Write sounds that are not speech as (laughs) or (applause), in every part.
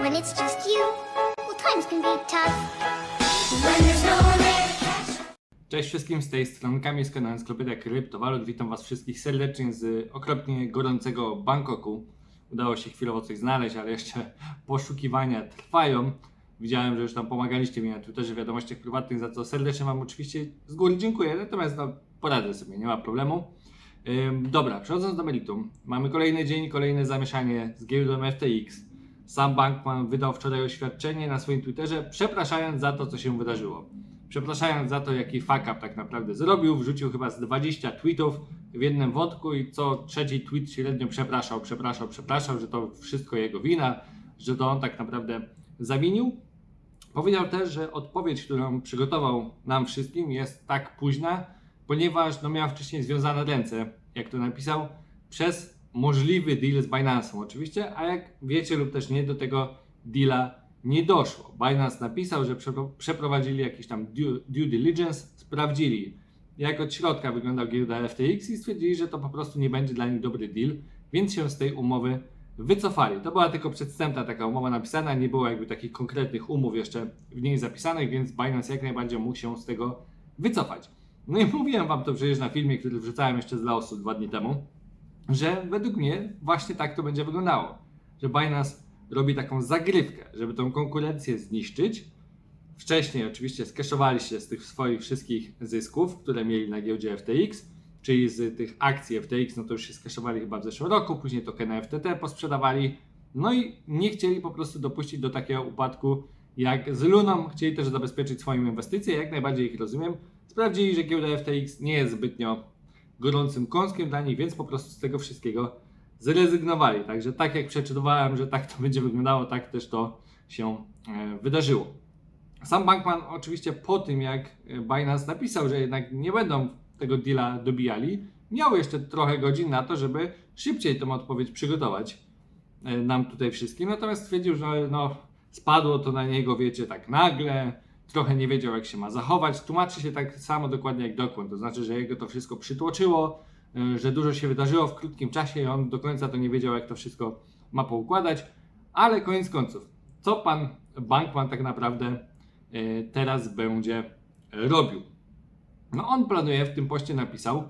When it's just you, well, times can be tough. When there's no one there Cześć wszystkim, z tej strony Kamil z kanału Kryptowalut. Witam Was wszystkich serdecznie z okropnie gorącego Bangkoku. Udało się chwilowo coś znaleźć, ale jeszcze (laughs) poszukiwania trwają. Widziałem, że już tam pomagaliście mi na Twitterze, w wiadomościach prywatnych, za co serdecznie Wam oczywiście z góry dziękuję. Natomiast no, poradzę sobie, nie ma problemu. Ym, dobra, przechodząc do meritum. Mamy kolejny dzień, kolejne zamieszanie z giełdą FTX. Sam Bankman wydał wczoraj oświadczenie na swoim Twitterze, przepraszając za to, co się wydarzyło. Przepraszając za to, jaki fuck up tak naprawdę zrobił, wrzucił chyba z 20 tweetów w jednym wątku i co trzeci tweet średnio przepraszał, przepraszał, przepraszał, że to wszystko jego wina, że to on tak naprawdę zawinił. Powiedział też, że odpowiedź, którą przygotował nam wszystkim jest tak późna, ponieważ no, miał wcześniej związane ręce, jak to napisał, przez możliwy deal z Binance'em oczywiście, a jak wiecie lub też nie, do tego deala nie doszło. Binance napisał, że przepro- przeprowadzili jakiś tam due, due diligence, sprawdzili jak od środka wyglądał giełda FTX i stwierdzili, że to po prostu nie będzie dla nich dobry deal, więc się z tej umowy wycofali. To była tylko przedstępna taka umowa napisana, nie było jakby takich konkretnych umów jeszcze w niej zapisanych, więc Binance jak najbardziej mógł się z tego wycofać. No i (laughs) mówiłem Wam to przecież na filmie, który wrzucałem jeszcze z Laosu dwa dni temu, że według mnie właśnie tak to będzie wyglądało. Że Binance robi taką zagrywkę, żeby tą konkurencję zniszczyć. Wcześniej oczywiście skeszowali się z tych swoich wszystkich zysków, które mieli na giełdzie FTX, czyli z tych akcji FTX, no to już się skeszowali chyba w zeszłym roku, później tokeny FTT posprzedawali, no i nie chcieli po prostu dopuścić do takiego upadku jak z Luną, chcieli też zabezpieczyć swoją inwestycję, jak najbardziej ich rozumiem. Sprawdzili, że giełda FTX nie jest zbytnio gorącym kąskiem dla nich, więc po prostu z tego wszystkiego zrezygnowali. Także tak jak przeczytywałem, że tak to (laughs) będzie wyglądało, tak też to się e, wydarzyło. Sam Bankman oczywiście po tym, jak Binance napisał, że jednak nie będą tego deala dobijali, miał jeszcze trochę godzin na to, żeby szybciej tą odpowiedź przygotować e, nam tutaj wszystkim. Natomiast stwierdził, że no, spadło to na niego, wiecie, tak nagle, trochę nie wiedział, jak się ma zachować. Tłumaczy się tak samo dokładnie jak Dokłon, to znaczy, że jego to wszystko przytłoczyło, e, że dużo się wydarzyło w krótkim czasie i on do końca to nie wiedział, jak to wszystko ma poukładać. Ale koniec końców, co pan Bankman tak naprawdę e, teraz będzie robił? No on planuje, w tym poście napisał,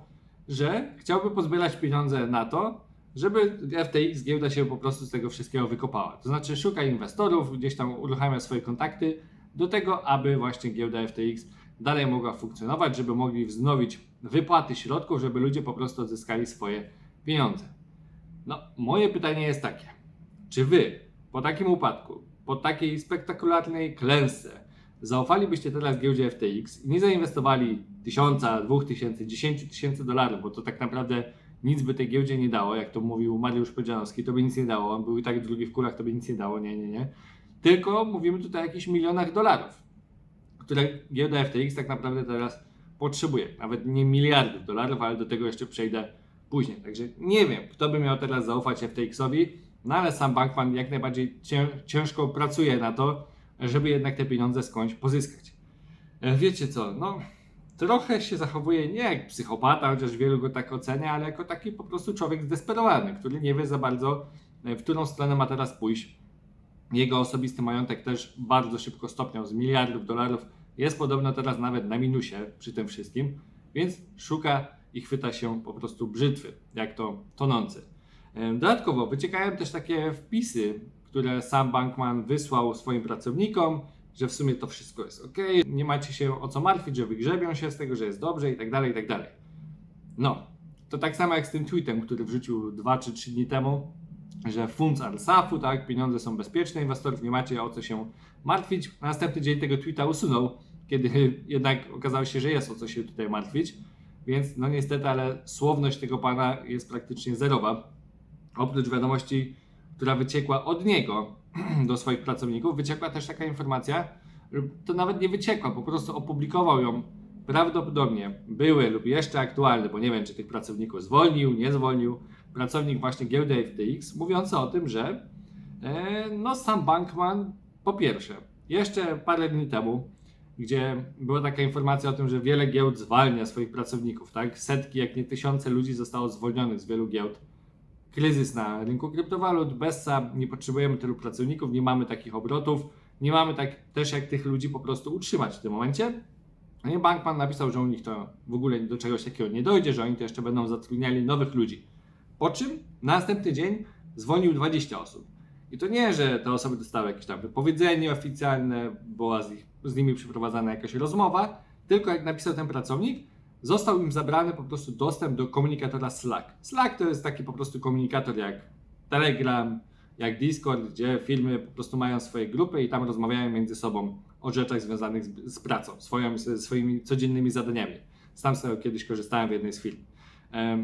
że chciałby pozbierać pieniądze na to, żeby FTX giełda się po prostu z tego wszystkiego wykopała. To znaczy szuka inwestorów, gdzieś tam uruchamia swoje kontakty do tego, aby właśnie giełda FTX dalej mogła funkcjonować, żeby mogli wznowić wypłaty środków, żeby ludzie po prostu odzyskali swoje pieniądze. No, moje pytanie jest takie. Czy wy po takim upadku, po takiej spektakularnej klęsce, zaufalibyście teraz giełdzie FTX i nie zainwestowali tysiąca, dwóch tysięcy, dziesięciu tysięcy dolarów, bo to tak naprawdę nic by tej giełdzie nie dało, jak to mówił Mariusz Podzianowski, to by nic nie dało, on był i tak drugi w kulach, to by nic nie dało, nie, nie, nie. Tylko mówimy tutaj o jakichś milionach dolarów, które giełda FTX tak naprawdę teraz potrzebuje. Nawet nie miliardów dolarów, ale do tego jeszcze przejdę później. Także nie wiem, kto by miał teraz zaufać FTX-owi, no ale sam Bankman jak najbardziej cię, ciężko pracuje na to, żeby jednak te pieniądze skądś pozyskać. E, Wiecie co, no trochę się zachowuje nie jak psychopata, chociaż wielu go tak ocenia, ale jako taki po prostu człowiek zdesperowany, który nie wie za bardzo, e, w którą stronę ma teraz pójść. Jego osobisty majątek też bardzo szybko stopniał z miliardów dolarów. Jest podobno teraz nawet na minusie przy tym wszystkim, więc szuka i chwyta się po prostu brzytwy, jak to tonący. Dodatkowo wyciekają też takie wpisy, które sam Bankman wysłał swoim pracownikom, że w sumie to wszystko jest ok, nie macie się o co martwić, że wygrzebią się z tego, że jest dobrze i tak dalej, i tak dalej. No, to tak samo jak z tym tweetem, który wrzucił 2 czy 3 dni temu, że funds are tak, pieniądze są bezpieczne, inwestorów nie macie o co się martwić. Następny dzień tego tweeta usunął, kiedy (laughs) jednak okazało się, że jest o co się tutaj martwić. Więc no niestety, ale słowność tego pana jest praktycznie zerowa. Oprócz wiadomości, która wyciekła od niego (clears throat) do swoich pracowników, wyciekła też taka informacja, to nawet nie wyciekła, po prostu opublikował ją prawdopodobnie były lub jeszcze aktualny, bo nie wiem, czy tych pracowników zwolnił, nie zwolnił, pracownik właśnie giełdy FTX, mówiący o tym, że e, no sam Bankman po pierwsze, jeszcze parę dni temu, gdzie była taka informacja o tym, że wiele giełd zwalnia swoich pracowników, tak? Setki, jak nie tysiące ludzi zostało zwolnionych z wielu giełd kryzys na rynku kryptowalut, Bessa, nie potrzebujemy tylu pracowników, nie mamy takich obrotów, nie mamy tak też jak tych ludzi po prostu utrzymać w tym momencie. No i Bankman napisał, że u nich to w ogóle do czegoś takiego nie dojdzie, że oni to jeszcze będą zatrudniali nowych ludzi. Po czym na następny dzień zwolnił 20 osób. I to nie, że te osoby dostały jakieś tam wypowiedzenie oficjalne, była z, ich, z nimi przeprowadzana jakaś rozmowa, tylko jak napisał ten pracownik, został im zabrany po prostu dostęp do komunikatora Slack. Slack to jest taki po prostu komunikator jak Telegram, jak Discord, gdzie firmy po prostu mają swoje grupy i tam rozmawiają między sobą o rzeczach związanych z, z pracą, swoją, swoimi codziennymi zadaniami. Sam z tego kiedyś korzystałem w jednej z firm.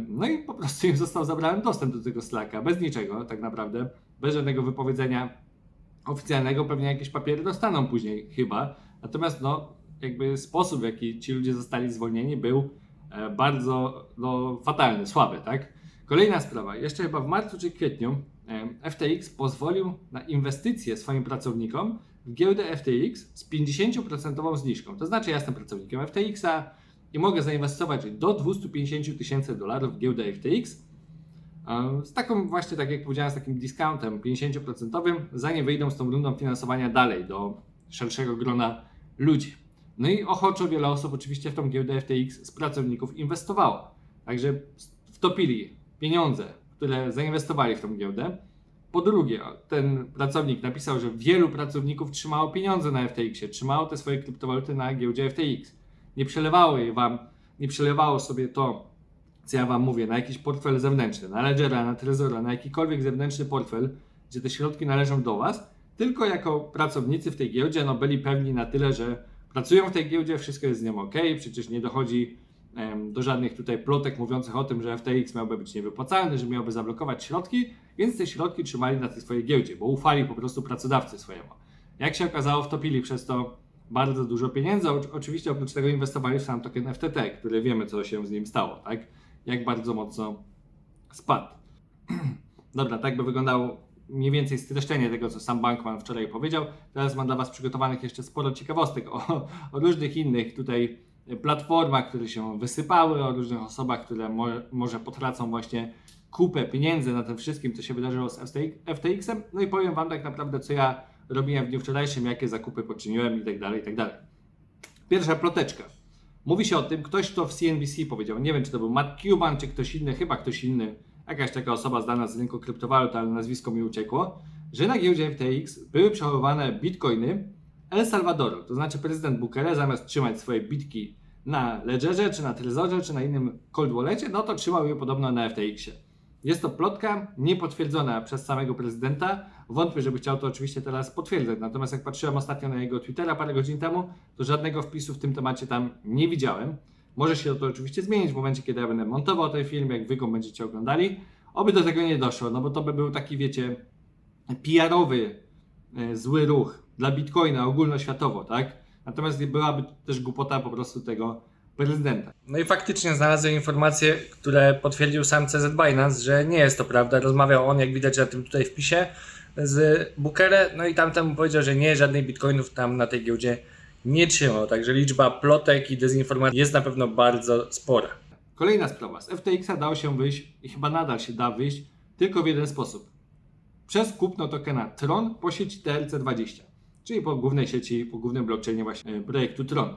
No i po prostu im został zabrany dostęp do tego Slacka, bez niczego tak naprawdę, bez żadnego wypowiedzenia oficjalnego, pewnie jakieś papiery dostaną później chyba. Natomiast no, jakby sposób, w jaki ci ludzie zostali zwolnieni był e, bardzo no, fatalny, słaby, tak? Kolejna sprawa, jeszcze chyba w marcu czy kwietniu FTX pozwolił na inwestycje swoim pracownikom w giełdę FTX z 50% zniżką. To znaczy, ja jestem pracownikiem FTX-a i mogę zainwestować do 250 tysięcy dolarów w giełdę FTX z taką właśnie, tak jak powiedziałem, z takim discountem 50%, zanim wyjdą z tą rundą finansowania dalej do szerszego grona ludzi. No i ochoczo wiele osób oczywiście w tą giełdę FTX z pracowników inwestowało. Także wtopili pieniądze, które zainwestowali w tą giełdę. Po drugie, ten pracownik napisał, że wielu pracowników trzymało pieniądze na FTX-ie, trzymało te swoje kryptowaluty na giełdzie FTX. Nie przelewało je wam, nie przelewało sobie to, co ja wam mówię, na jakiś portfel zewnętrzny, na Ledgera, na Trezora, na jakikolwiek zewnętrzny portfel, gdzie te środki należą do was, tylko jako pracownicy w tej giełdzie, no byli pewni na tyle, że pracują w tej giełdzie, wszystko jest z nią ok, przecież nie dochodzi em, do żadnych tutaj plotek mówiących o tym, że FTX miałby być niewypłacalny, że miałby zablokować środki, więc te środki trzymali na tej swojej giełdzie, bo ufali po prostu pracodawcy swojemu. Jak się okazało, wtopili przez to bardzo dużo pieniędzy. Oczywiście oprócz tego inwestowali w sam token FTT, który wiemy, co się z nim stało, tak? Jak bardzo mocno spadł. (clears throat) Dobra, tak by wyglądało mniej więcej streszczenie tego, co sam Bankman wczoraj powiedział. Teraz mam dla Was przygotowanych jeszcze sporo ciekawostek o, (laughs) o różnych innych tutaj platformach, które się wysypały, o różnych osobach, które mo, może potracą właśnie kupę pieniędzy na tym wszystkim, co się wydarzyło z FTX-em. No i powiem Wam tak naprawdę, co ja robiłem w dniu wczorajszym, jakie zakupy poczyniłem i tak dalej, i tak dalej. Pierwsza ploteczka. Mówi się o tym, ktoś to w CNBC powiedział, nie wiem czy to był Matt Cuban, czy ktoś inny, chyba ktoś inny, jakaś taka osoba znana z rynku kryptowalut, ale nazwisko mi uciekło, że na giełdzie FTX były przechowywane bitcoiny El Salvadoru. To znaczy prezydent Bukele zamiast trzymać swoje bitki na Ledgerze, czy na Trezorze, czy na innym cold wallecie, no to trzymał je podobno na FTX-ie. Jest to plotka niepotwierdzona przez samego prezydenta. Wątpię, żeby chciał to oczywiście teraz potwierdzać. Natomiast jak patrzyłem ostatnio na jego Twittera parę godzin temu, to żadnego wpisu w tym temacie tam nie widziałem. Może się to oczywiście zmienić w momencie, kiedy ja będę montował ten film, jak wy go będziecie oglądali. Oby do tego nie doszło, no bo to by był taki, wiecie, PR-owy e, zły ruch dla Bitcoina ogólnoświatowo, tak? Natomiast byłaby też głupota po prostu tego prezydenta. No i faktycznie znalazłem informacje, które potwierdził sam CZ Binance, że nie jest to prawda. Rozmawiał on, jak widać na tym tutaj wpisie, z Bukele, no i tamtemu powiedział, że nie, żadnych bitcoinów tam na tej giełdzie nie trzymał. Także liczba plotek i dezinformacji jest na pewno bardzo spora. Kolejna sprawa. Z FTX-a dało się wyjść i chyba nadal się da wyjść tylko w jeden sposób. Przez kupno tokena Tron po sieci TRC20, czyli po głównej sieci, po głównym blockchainie właśnie e, projektu Tron.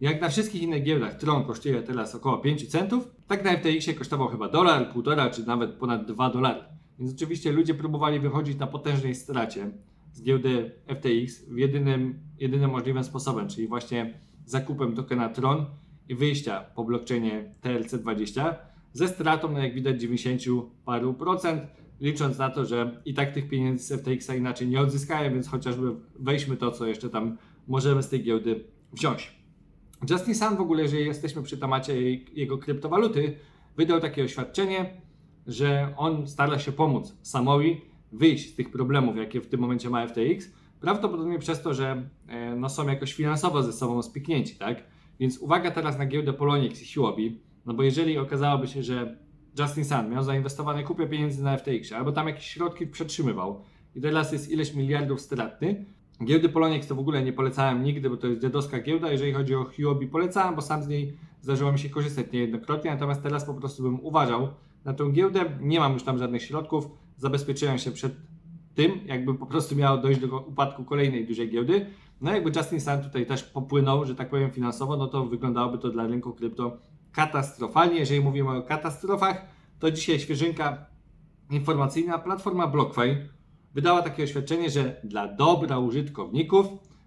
Jak na wszystkich innych giełdach Tron kosztuje teraz około 5 centów, tak na FTX-ie kosztował chyba dolar, półtora czy nawet ponad 2 dolary. Więc oczywiście ludzie próbowali wychodzić na potężnej stracie z giełdy FTX w jedynym, jedynym możliwym sposobem, czyli właśnie zakupem tokena Tron i wyjścia po blockchainie TRC20 ze stratą, no jak widać, 90 paru procent, licząc na to, że i tak tych pieniędzy z FTX-a inaczej nie odzyskają, więc chociażby weźmy to, co jeszcze tam możemy z tej giełdy wziąć. Justin Sun w ogóle, jeżeli jesteśmy przy temacie jego kryptowaluty, wydał takie oświadczenie, że on stara się pomóc Samowi wyjść z tych problemów, jakie w tym momencie ma FTX, prawdopodobnie przez to, że e, no, są jakoś finansowo ze sobą spiknięci, tak? Więc uwaga teraz na giełdę Polonix i Huobi, no bo jeżeli okazałoby się, że Justin Sun miał zainwestowane kupę pieniędzy na FTX, albo tam jakieś środki przetrzymywał i teraz jest ileś miliardów stratny, Giełdy Poloniex to w ogóle nie polecałem nigdy, bo to jest dziadowska giełda. Jeżeli chodzi o Huobi polecałem, bo sam z niej zdarzyło mi się korzystać niejednokrotnie, natomiast teraz po prostu bym uważał na tą giełdę, nie mam już tam żadnych środków, zabezpieczyłem się przed tym, jakby po prostu miało dojść do upadku kolejnej dużej giełdy. No jakby Justin Sun tutaj też popłynął, że tak powiem finansowo, no to wyglądałoby to dla rynku krypto katastrofalnie. Jeżeli mówimy o katastrofach, to dzisiaj świeżynka informacyjna platforma BlockFi wydała takie oświadczenie, że dla dobra użytkowników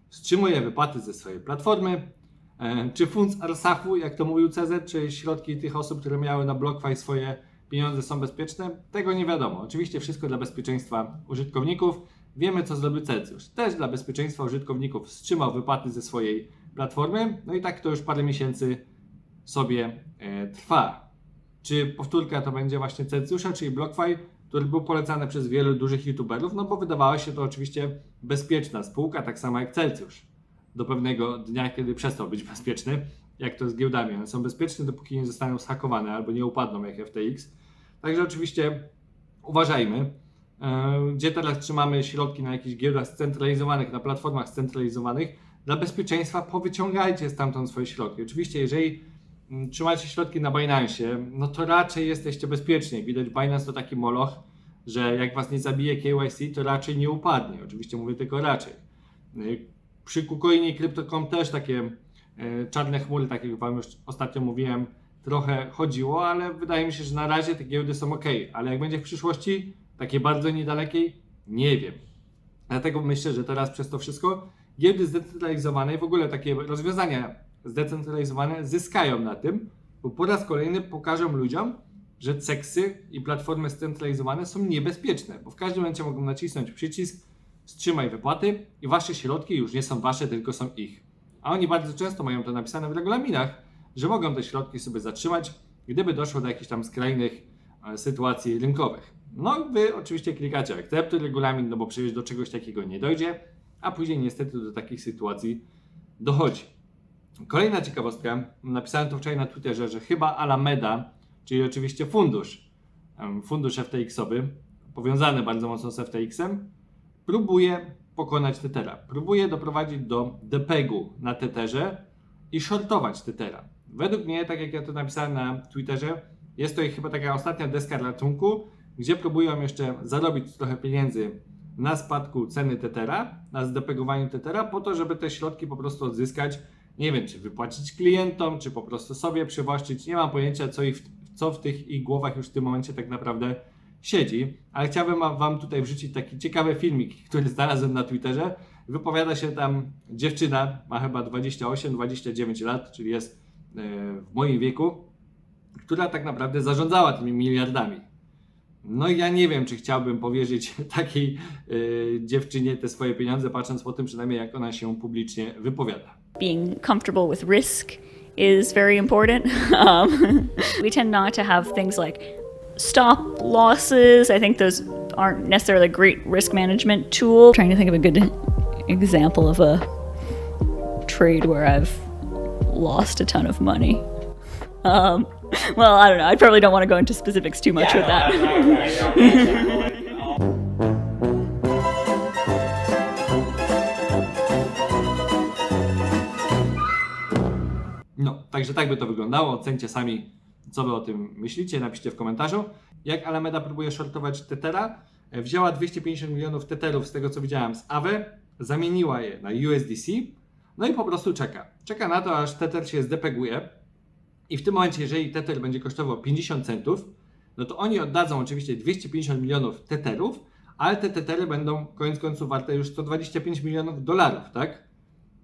wstrzymuje wypłaty ze swojej platformy. E, Czy fund z Arsafu, jak to mówił CZ, czy środki tych osób, które miały na BlockFi swoje pieniądze są bezpieczne? Tego nie wiadomo. Oczywiście wszystko dla bezpieczeństwa użytkowników. Wiemy, co zrobił Celsius. Też dla bezpieczeństwa użytkowników wstrzymał wypłaty ze swojej platformy. No i tak to już parę miesięcy sobie e, trwa. Czy powtórka to będzie właśnie Celsiusza, czyli BlockFi, który był polecany przez wielu dużych youtuberów, no bo wydawało się to oczywiście bezpieczna spółka, tak samo jak Celsius. Do pewnego dnia, kiedy przestał być bezpieczny, jak to z giełdami. One są bezpieczne, dopóki nie zostaną zhakowane albo nie upadną jak FTX. Także oczywiście uważajmy. E, Gdzie teraz trzymamy środki na jakichś giełdach scentralizowanych, na platformach scentralizowanych, dla bezpieczeństwa powyciągajcie stamtąd swoje środki. Oczywiście, jeżeli mm, trzymacie środki na Binance, no to raczej jesteście bezpieczni. Widać, Binance to taki moloch, że jak was nie zabije KYC, to raczej nie upadnie. Oczywiście mówię tylko raczej. Y, Przy KuCoinie i Crypto.com też takie e, czarne chmury, tak jak wam już ostatnio mówiłem, trochę chodziło, ale wydaje mi się, że na razie te giełdy są ok. Ale jak będzie w przyszłości, takiej bardzo niedalekiej, nie wiem. Dlatego myślę, że teraz przez to wszystko giełdy zdecentralizowane i w ogóle takie rozwiązania zdecentralizowane zyskają na tym, bo po raz kolejny pokażą ludziom, że ceksy i platformy scentralizowane są niebezpieczne, bo w każdym momencie mogą nacisnąć przycisk wstrzymaj wypłaty i wasze środki już nie są wasze, tylko są ich. A oni bardzo często mają to napisane w regulaminach, że mogą te środki sobie zatrzymać, gdyby doszło do jakichś tam skrajnych e, sytuacji rynkowych. No, wy oczywiście klikacie akceptuj regulamin, no bo przecież do czegoś takiego nie dojdzie, a później niestety do takich sytuacji dochodzi. Kolejna ciekawostka, napisałem to wczoraj na Twitterze, że chyba Alameda, czyli oczywiście fundusz, fundusz FTX-owy, powiązany bardzo mocno z FTX-em, próbuje pokonać Tethera. Próbuje doprowadzić do depegu na Tetherze i shortować Tethera. Według mnie, tak jak ja to napisałem na Twitterze, jest to ich chyba taka ostatnia deska ratunku, gdzie próbują jeszcze zarobić trochę pieniędzy na spadku ceny Tethera, na zdepegowaniu Tethera, po to, żeby te środki po prostu odzyskać. Nie wiem, czy wypłacić klientom, czy po prostu sobie przywłaszczyć. Nie mam pojęcia, co, ich, co w tych ich głowach już w tym momencie tak naprawdę siedzi, ale chciałbym wam- tutaj wrzucić taki ciekawy filmik, który znalazłem na Twitterze. Wypowiada się tam dziewczyna, ma chyba 28-29 lat, czyli jest e, w moim wieku, która tak naprawdę zarządzała tymi miliardami. No i ja nie wiem, czy chciałbym powierzyć (laughs) takiej e, dziewczynie te swoje pieniądze, patrząc po tym przynajmniej, jak ona się publicznie wypowiada. being comfortable with risk is very important. (laughs) Um, (laughs) we tend not to have things like stop losses. I think those aren't necessarily a great risk management tool. trying to think of a good example of a trade where I've lost a ton of money. Um, well, I don't know. I probably don't want to go into specifics too much with that. No, także tak by to wyglądało. Ocencie sami, co wy o tym myślicie. Napiszcie w komentarzu. Jak Alameda próbuje shortować Tethera, e, wzięła 250 milionów Tetherów z tego, co widziałem z Aave, zamieniła je na USDC, no i po prostu czeka. Czeka na to, aż Tether się zdepeguje i w tym momencie, jeżeli Tether będzie kosztował 50 centów, no to oni oddadzą oczywiście 250 milionów Tetherów, ale te Tethery będą koniec końców warte już 125 milionów dolarów, tak?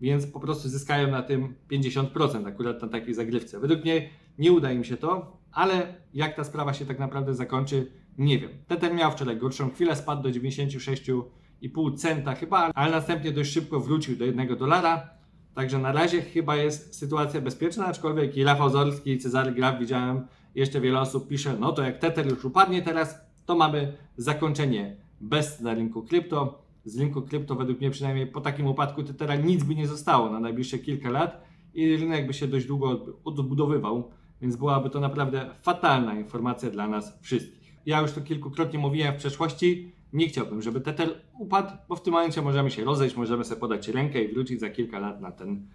Więc po prostu zyskają na tym 50% akurat na takiej zagrywce. Według mnie nie uda im się to, ale jak ta sprawa się tak naprawdę zakończy, nie wiem. Tether miał wczoraj gorszą chwilę, spadł do 96,5 centa chyba, ale następnie dość szybko wrócił do 1 dolara. Także na razie chyba jest sytuacja bezpieczna, aczkolwiek i Rafał Zorski, i Cezary Graf widziałem, jeszcze wiele osób pisze, no to jak Tether już upadnie teraz, to mamy zakończenie best na rynku krypto z rynku krypto według mnie przynajmniej po takim upadku Tethera nic by nie zostało na najbliższe kilka lat i rynek by się dość długo od- odbudowywał, więc byłaby to naprawdę fatalna informacja dla nas wszystkich. Ja już to kilkukrotnie mówiłem w przeszłości, nie chciałbym, żeby Tether upadł, bo w tym momencie możemy się rozejść, możemy sobie podać rękę i wrócić za kilka lat na ten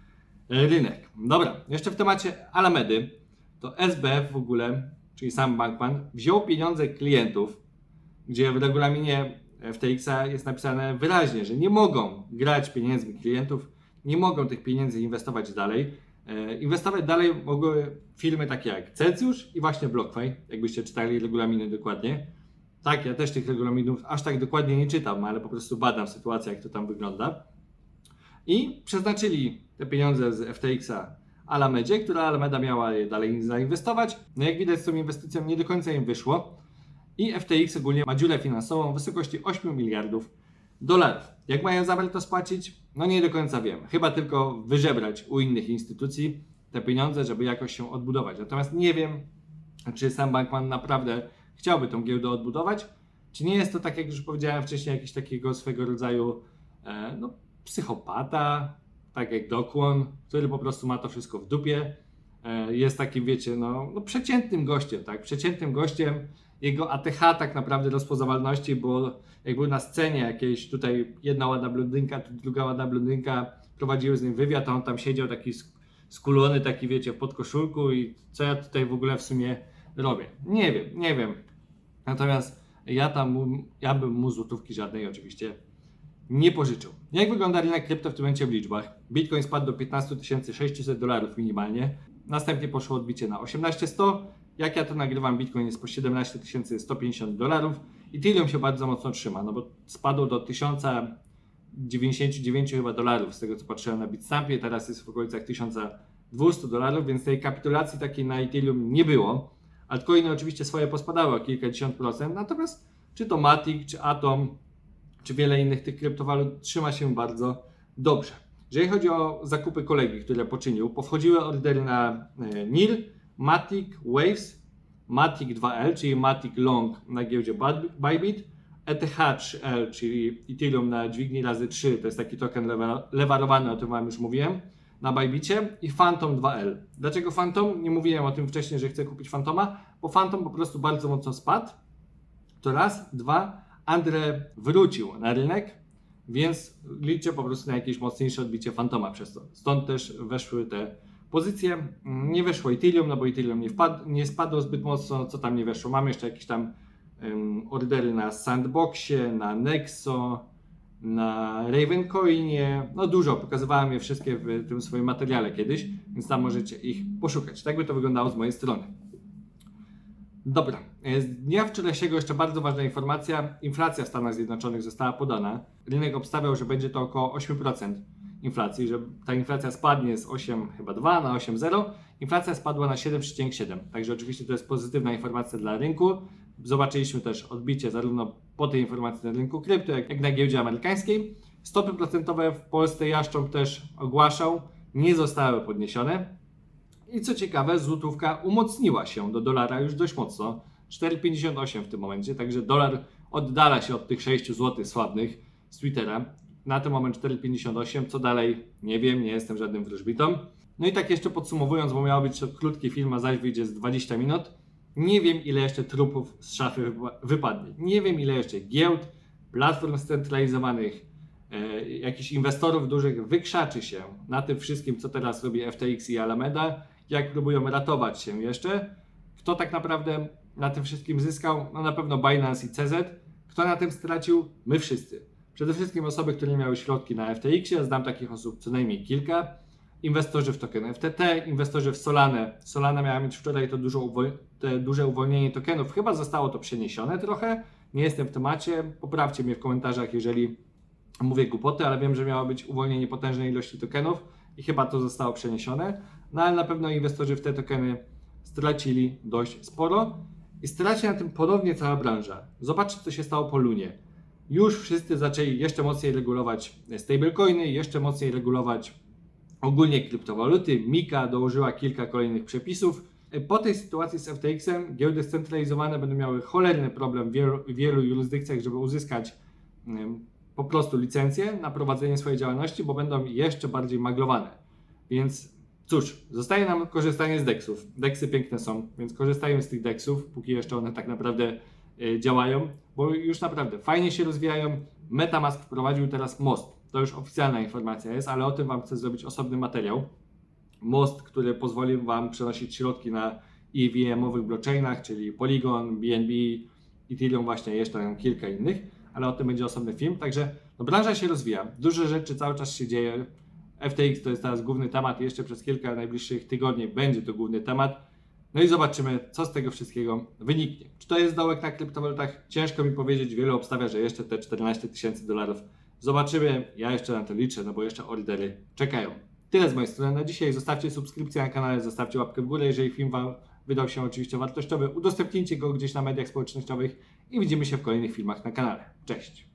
e, rynek. Dobra, jeszcze w temacie Alamedy, to SBF w ogóle czyli sam Bankman, wziął pieniądze klientów, gdzie w regulaminie FTX-a jest napisane wyraźnie, że nie mogą grać pieniędzmi klientów, nie mogą tych pieniędzy inwestować dalej. E, Inwestować dalej mogły firmy takie jak Celsius i właśnie BlockFi, jakbyście czytali regulaminy dokładnie. Tak, ja też tych regulaminów aż tak dokładnie nie czytam, ale po prostu badam sytuację, jak to tam wygląda. I przeznaczyli te pieniądze z FTX-a Alamedzie, która Alameda miała je dalej zainwestować. No jak widać z tą inwestycją nie do końca im wyszło. I FTX ogólnie ma dziurę finansową w wysokości 8 miliardów dolarów. Jak mają zamiar to spłacić? No nie do końca wiem. Chyba tylko wyżebrać u innych instytucji te pieniądze, żeby jakoś się odbudować. Natomiast nie wiem, czy sam Bankman naprawdę chciałby tą giełdę odbudować, czy nie jest to, tak jak już powiedziałem wcześniej, jakiś takiego swego rodzaju e, no, psychopata, tak jak Dokłon, który po prostu ma to wszystko w dupie. E, jest takim, wiecie, no, no przeciętnym gościem, tak? Przeciętnym gościem. Jego ATH tak naprawdę rozpoznawalności, bo jak był na scenie jakiejś tutaj jedna ładna blondynka, druga ładna blondynka, prowadziły z nim wywiad, a on tam siedział taki sk- skulony, taki wiecie, pod koszulku i co ja tutaj w ogóle w sumie robię. Nie wiem, nie wiem. Natomiast ja tam, ja bym mu złotówki żadnej oczywiście nie pożyczył. Jak wygląda rynek krypto w tym momencie w liczbach? Bitcoin spadł do 15 600 dolarów minimalnie. Następnie poszło odbicie na 18100. Jak ja to nagrywam, Bitcoin jest po 17 150 dolarów. Ethereum się bardzo mocno trzyma, no bo spadło do 1099 chyba dolarów, z tego co patrzyłem na Bitstampie, teraz jest w okolicach 1200 dolarów, więc tej kapitulacji takiej na Ethereum nie było. Altcoiny oczywiście swoje pospadały o kilkadziesiąt procent, natomiast czy to Matic, czy Atom, czy wiele innych tych kryptowalut trzyma się bardzo dobrze. Jeżeli chodzi o zakupy kolegi, które poczynił, powchodziły ordery na e, NIR, Matic, Waves, Matic 2L, czyli Matic Long na giełdzie Bybit, ETH 3L, czyli Ethereum na dźwigni razy 3, to jest taki token lewa- lewarowany, o tym Wam już mówiłem, na Bybicie i Phantom 2L. Dlaczego Phantom? Nie mówiłem o tym wcześniej, że chcę kupić Phantoma, bo Phantom po prostu bardzo mocno spadł. To raz. Dwa. Andre wrócił na rynek, więc liczę po prostu na jakieś mocniejsze odbicie Fantoma przez to. Stąd też weszły te pozycje. Mm, Nie weszło Ethereum, no bo Ethereum nie, wpadł, nie spadło zbyt mocno. Co tam nie weszło? Mam jeszcze jakieś tam em, ordery na Sandboxie, na Nexo, na Ravencoinie. No dużo, pokazywałem je wszystkie w tym swoim materiale kiedyś, więc tam możecie ich poszukać. Tak by to wyglądało z mojej strony. Dobra, e, z dnia wczorajszego jeszcze bardzo ważna informacja. Inflacja w Stanach Zjednoczonych została podana. Rynek obstawiał, że będzie to około 8% inflacji, że ta inflacja spadnie z 8 chyba 2 na 8,0. Inflacja spadła na 7,7. Także oczywiście to jest pozytywna informacja dla rynku. Zobaczyliśmy też odbicie zarówno po tej informacji na rynku krypto, jak, na giełdzie amerykańskiej. Stopy procentowe w Polsce Jaszcząb też ogłaszał, nie zostały podniesione. I co ciekawe, złotówka umocniła się do dolara już dość mocno. 4,58 w tym momencie, także dolar oddala się od tych 6 zł sławnych z Twittera. Na ten moment 4,58. Co dalej? Nie wiem, nie jestem żadnym wróżbitą. No i tak jeszcze podsumowując, bo miał być krótki film, a zaś wyjdzie z 20 minut. Nie wiem, ile jeszcze trupów z szafy wypa- wypadnie. Nie wiem, ile jeszcze giełd, platform scentralizowanych, e, jakichś inwestorów dużych wykrzaczy się na tym wszystkim, co teraz robi FTX i Alameda, jak próbują ratować się jeszcze. Kto tak naprawdę na tym wszystkim zyskał? No na pewno Binance i CZ. Kto na tym stracił? My wszyscy. Przede wszystkim osoby, które miały środki na FTX-ie, znam takich osób co najmniej kilka. Inwestorzy w token FTT, inwestorzy w Solanę. Solana miała mieć wczoraj to dużo te duże uwolnienie tokenów. Chyba zostało to przeniesione trochę. Nie jestem w temacie. Poprawcie mnie w komentarzach, jeżeli mówię głupoty, ale wiem, że miało być uwolnienie potężnej ilości tokenów i chyba to zostało przeniesione. No ale na pewno inwestorzy w te tokeny stracili dość sporo i straci na tym ponownie cała branża. Zobaczcie, co się stało po Lunie. Już wszyscy zaczęli jeszcze mocniej regulować stablecoiny, jeszcze mocniej regulować ogólnie kryptowaluty. Mika dołożyła kilka kolejnych przepisów. Po tej sytuacji z FTX-em giełdy scentralizowane będą miały cholerny problem w wielu, w wielu jurysdykcjach, żeby uzyskać po prostu licencję na prowadzenie swojej działalności, bo będą jeszcze bardziej maglowane. Więc cóż, zostaje nam korzystanie z DEXów. DEXy piękne są, więc korzystajmy z tych DEXów, póki jeszcze one tak naprawdę działają, bo już naprawdę fajnie się rozwijają. MetaMask wprowadził teraz most. To już oficjalna informacja jest, ale o tym Wam chcę zrobić osobny materiał. Most, który pozwoli Wam przenosić środki na i VM-owych blockchainach, czyli Polygon, BNB, Ethereum, właśnie jeszcze tam kilka innych, ale o tym będzie osobny film. Także no, branża się rozwija, dużo rzeczy cały czas się dzieje. FTX to jest teraz główny temat jeszcze przez kilka najbliższych tygodni będzie to główny temat. No i zobaczymy, co z tego wszystkiego wyniknie. Czy to jest dołek na kryptowalutach? Ciężko mi powiedzieć. Wielu obstawia, że jeszcze te 14 tysięcy dolarów. Zobaczymy. Ja jeszcze na to liczę, no bo jeszcze ordery czekają. Tyle z mojej strony na dzisiaj. Zostawcie subskrypcję na kanale, zostawcie łapkę w górę, jeżeli film Wam wydał się oczywiście wartościowy. Udostępnijcie go gdzieś na mediach społecznościowych i widzimy się w kolejnych filmach na kanale. Cześć!